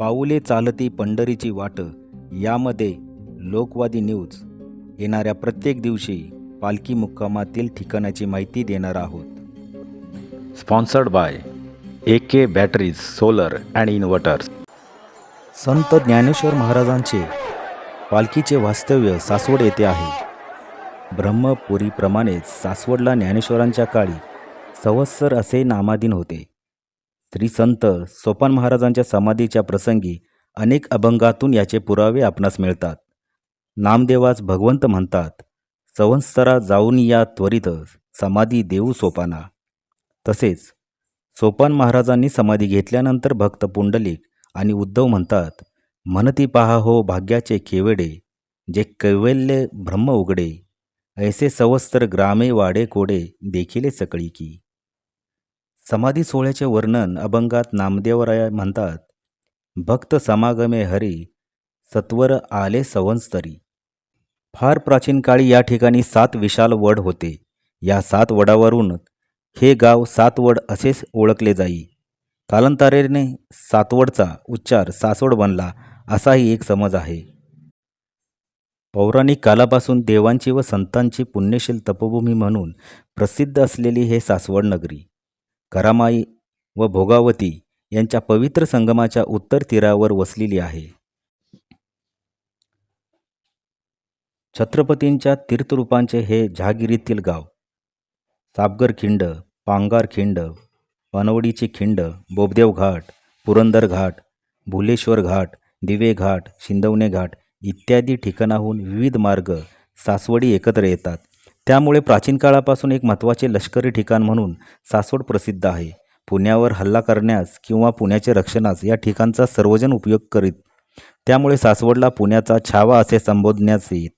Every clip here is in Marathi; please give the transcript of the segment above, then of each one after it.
पाऊले चालती पंढरीची वाट यामध्ये लोकवादी न्यूज. येणाऱ्या प्रत्येक दिवशी पालखी मुक्कामातील ठिकाणाची माहिती देणार आहोत. Sponsored by A K batteries solar and inverters Sant Dnyaneshwar महाराजांचे पालखीचे वास्तव्य सासवड येथे आहे. ब्रह्मपुरीप्रमाणेच सासवडला ज्ञानेश्वरांच्या काळी संवत्सर असे नामाधीन होते. श्री संत सोपान महाराजांच्या समाधीच्या प्रसंगी अनेक अभंगातून याचे पुरावे आपणास मिळतात. नामदेवास भगवंत म्हणतात संवत्सरा जाऊन या त्वरित समाधी देऊ सोपाना. तसेच सोपान महाराजांनी समाधी घेतल्यानंतर भक्त पुंडलिक आणि उद्धव म्हणतात म्हणती पहा हो भाग्याचे केवडे जे कैवल्य ब्रह्म उघडे ऐसे सवस्त्र ग्रामे वाडे कोडे देखिले सकळी की. समाधी सोहळ्याचे वर्णन अभंगात नामदेवराय म्हणतात भक्त समागमे हरी सत्वर आले संवत्सरी फार प्राचीन काळी या ठिकाणी सात विशाल वड होते. या सात वडावरून हे गाव सातवड असेच ओळखले जाई. कालांतरेने सातवडचा उच्चार सासवड बनला असाही एक समज आहे. पौराणिक कालापासून देवांची व संतांची पुण्यशील तपभूमी म्हणून प्रसिद्ध असलेली हे सासवड नगरी. करामाई व भोगावती यांच्या पवित्र संगमाच्या उत्तर तीरावर वसलेली आहे. छत्रपतींच्या तीर्थरूपांचे हे जहागिरीतील गाव. सापगर खिंड पांगार खिंड पानवडीची खिंड बोबदेव घाट पुरंदर घाट भुलेश्वर घाट दिवे घाट शिंदवणे घाट इत्यादी ठिकाणाहून विविध मार्ग सासवडी एकत्र येतात. त्यामुळे प्राचीन काळापासून एक महत्त्वाचे लष्करी ठिकाण म्हणून सासवड प्रसिद्ध आहे. पुण्यावर हल्ला करण्यास किंवा पुण्याचे रक्षणास या ठिकाणचा सर्वजण उपयोग करीत त्यामुळे सासवडला पुण्याचा छावा असे संबोधण्यास येत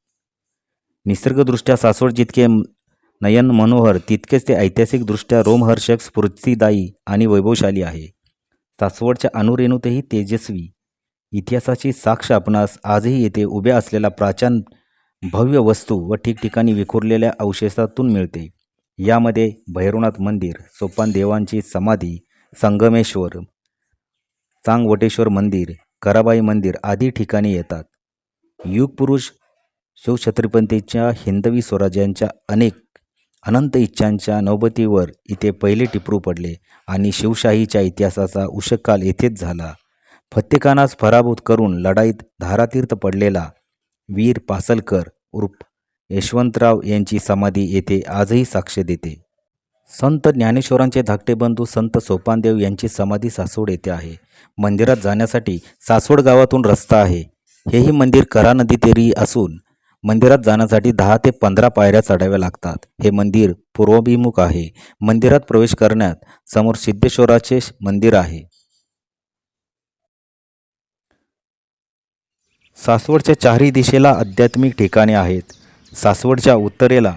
निसर्गदृष्ट्या सासवड जितके नयन मनोहर तितकेच ते ऐतिहासिकदृष्ट्या रोमहर्षक स्फूर्तिदायी आणि वैभवशाली आहे. सासवडच्या अणुरेणूतही तेजस्वी. इतिहासाची साक्ष आपणास आजही येथे उभ्या असलेला प्राचीन भव्य वस्तू व ठिकठिकाणी विखुरलेल्या अवशेषातून मिळते. यामध्ये भैरवनाथ मंदिर सोपान देवांची समाधी संगमेश्वर चांगवटेश्वर मंदिर कराबाई मंदिर आदी ठिकाणी येतात. युगपुरुष शिवछत्रपतींच्या हिंदवी स्वराज्यांच्या अनेक अनंत इच्छांच्या नौबतीवर इथे पहिले टिपरू पडले आणि शिवशाहीच्या इतिहासाचा उषकाल येथेच झाला. फत्तेखानास पराभूत करून लढाईत धारातीर्थ पडलेला वीर पासलकर उर्फ यशवंतराव यांची समाधी येथे आजही साक्ष देते. संत ज्ञानेश्वरांचे धाकटे बंधू संत सोपानदेव यांची समाधी सासवड येथे आहे. मंदिरात जाण्यासाठी सासवड गावातून रस्ता आहे. हेही मंदिर करा नदी तेरी असून मंदिरात जाण्यासाठी दहा ते पंधरा पायऱ्या चढाव्या लागतात. हे मंदिर पूर्वाभिमुख आहे. मंदिरात प्रवेश करण्यात समोर सिद्धेश्वराचे मंदिर आहे. सासवडच्या चारही दिशेला आध्यात्मिक ठिकाणे आहेत. सासवडच्या उत्तरेला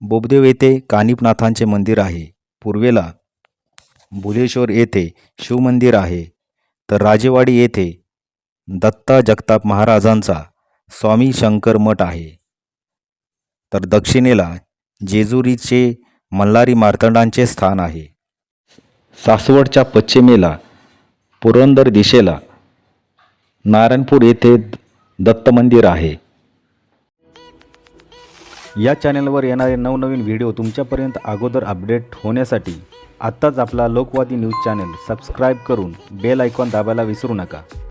बोबदेव येथे कानिपनाथांचे मंदिर आहे. पूर्वेला बुलेश्वर येथे शिवमंदिर आहे. तर राजेवाडी येथे दत्ता जगताप महाराजांचा स्वामी शंकर मठ आहे. तर दक्षिणेला जेजुरीचे मल्हारी मार्तंडांचे स्थान आहे. सासवडच्या पश्चिमेला पुरंदर दिशेला नारायणपूर येथे दत्त मंदिर आहे. या चॅनलवर येणारे नवनवीन व्हिडिओ तुमच्यापर्यंत अगोदर अपडेट होण्यासाठी आत्ताच आपला लोकवादी न्यूज चॅनल सबस्क्राईब करून बेल आयकॉन दाबायला विसरू नका.